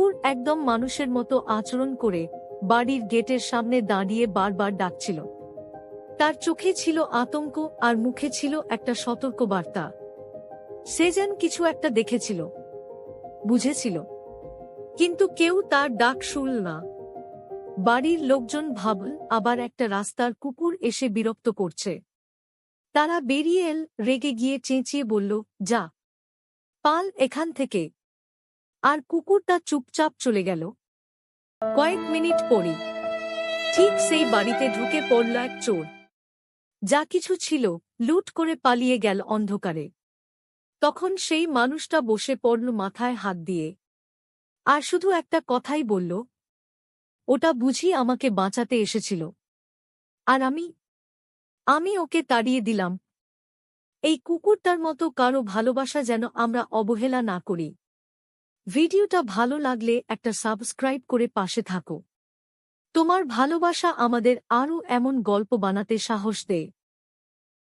কুকুর একদম মানুষের মতো আচরণ করে বাড়ির গেটের সামনে দাঁড়িয়ে বারবার ডাকছিল। তার চোখে ছিল আতঙ্ক আর মুখে ছিল একটা সতর্ক বার্তা সে যেন কিছু একটা দেখেছিল। বুঝেছিল। কিন্তু কেউ তার ডাক শুনল না। বাড়ির লোকজন ভাবল আবার একটা রাস্তার কুকুর এসে বিরক্ত করছে। তারা বেরিয়ে এল, রেগে গিয়ে চেঁচিয়ে বলল, যা। পাল এখান থেকে। আর কুকুরটা চুপচাপ চলে গেল। কয়েক মিনিট পরই, ঠিক সেই বাড়িতে ঢুকে পড়ল এক চোর। যা কিছু ছিল, লুট করে পালিয়ে গেল অন্ধকারে। তখন সেই মানুষটা বসে পড়ল মাথায় হাত দিয়ে। আর শুধু একটা কথাই বলল, ওটা বুঝি আমাকে বাঁচাতে এসেছিল। আর আমি আমি ওকে তাড়িয়ে দিলাম। এই কুকুরটার মতো কারও ভালোবাসা যেন আমরা অবহেলা না করি। ভিডিওটা ভালো লাগলে একটা সাবস্ক্রাইব করে পাশে থাকো। তোমার ভালোবাসা আমাদের আরও এমন গল্প বানাতে সাহস দেয়।